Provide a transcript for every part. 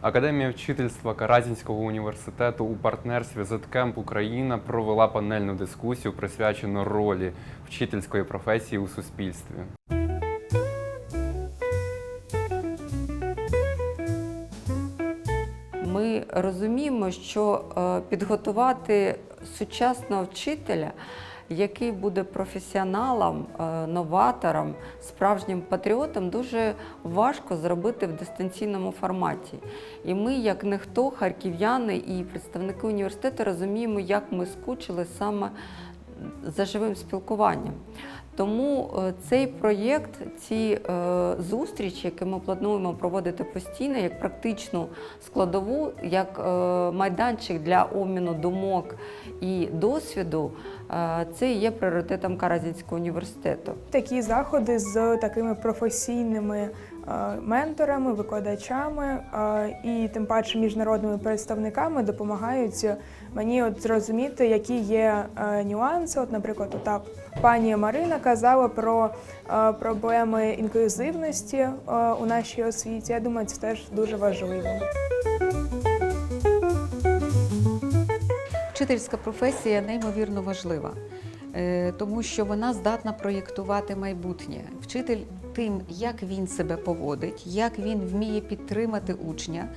Академія вчительства Каразінського університету у партнерстві ZCamp Україна провела панельну дискусію, присвячену ролі вчительської професії у суспільстві. Ми розуміємо, що е, підготувати сучасного вчителя, який буде професіоналом, е, новатором, справжнім патріотом, дуже важко зробити в дистанційному форматі. І ми, як ніхто, харків'яни і представники університету, розуміємо, як ми скучили саме за живим спілкуванням. Тому е, цей проєкт, ці е, зустрічі, які ми плануємо проводити постійно, як практичну складову, як майданчик для обміну думок і досвіду, це є пріоритетом Каразінського університету. Такі заходи з такими професійними е, менторами, викладачами е, і тим паче міжнародними представниками допомагають мені от зрозуміти, які є е, нюанси. От, наприклад, ота пані Марина казала про е, проблеми інклюзивності е, у нашій освіті. Я думаю, це теж дуже важливо. Вчительська професія неймовірно важлива, е, тому що вона здатна проєктувати майбутнє. Вчитель тим, як він себе поводить, як він вміє підтримати учня,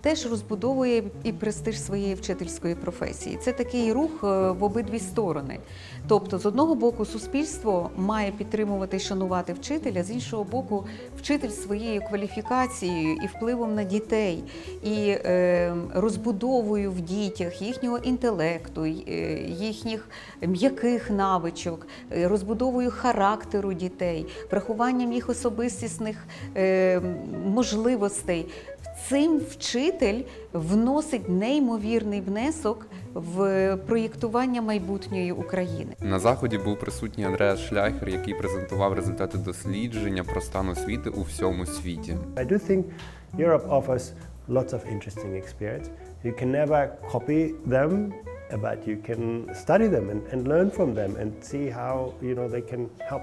теж розбудовує і престиж своєї вчительської професії. Це такий рух е, в обидві сторони. Тобто, з одного боку, суспільство має підтримувати і шанувати вчителя, з іншого боку, вчитель своєю кваліфікацією і впливом на дітей, і е, розбудовою в дітях їхнього інтелекту, е, їхніх м'яких навичок, розбудовою характеру дітей, врахуванням їх особистісних можливостей. Цим вчитель вносить неймовірний внесок в проєктування майбутньої України. На заході був присутній Андреас Шляхер, який презентував результати дослідження про стан освіти у всьому світі. I do think Europe offers lots of interesting experience. You can never copy them, but you can study them and, and learn from them and see how you know they can help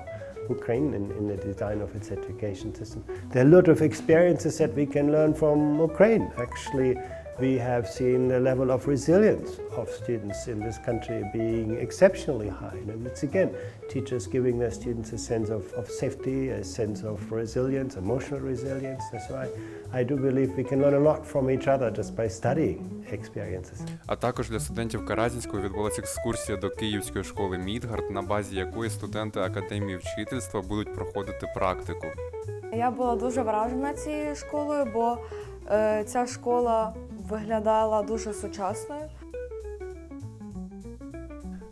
Ukraine in, in the design of its education system. There are a lot of experiences that we can learn from Ukraine. Actually, we have seen the level of resilience of students in this country being exceptionally high. And it's again teachers giving their students a sense of, of safety, a sense of resilience, emotional resilience. That's why I do believe we can learn a lot from each other just by studying experiences. А також для студентів Каразінського відбулася екскурсія до Київської школи Мідгард, на базі якої студенти академії вчительства будуть проходити практику. Я була дуже вражена цією школою, бо е, ця школа виглядала дуже сучасною.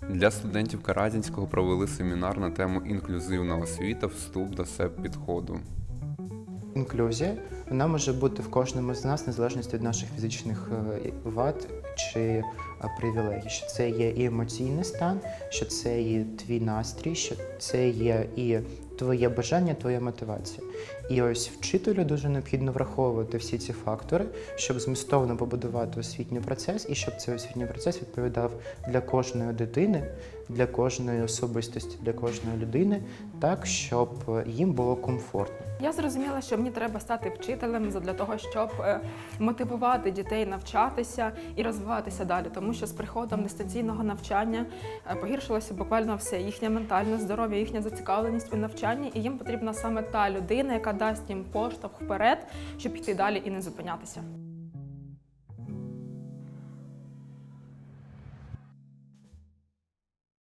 Для студентів Каразінського провели семінар на тему інклюзивна освіта, вступ до СЕП підходу. Інклюзія вона може бути в кожному з нас, незалежно від наших фізичних е, вад чи е, привілегій. Що це є і емоційний стан, що це і твій настрій, що це є і твоє бажання, твоя мотивація. І ось вчителю дуже необхідно враховувати всі ці фактори, щоб змістовно побудувати освітній процес, і щоб цей освітній процес відповідав для кожної дитини, для кожної особистості, для кожної людини, так щоб їм було комфортно. Я зрозуміла, що мені треба стати вчителем для того, щоб е, мотивувати дітей навчатися і розвиватися далі, тому що з приходом дистанційного навчання е, погіршилося буквально все їхнє ментальне здоров'я, їхня зацікавленість у навчанні, і їм потрібна саме та людина, яка дасть їм поштовх вперед, щоб йти далі і не зупинятися.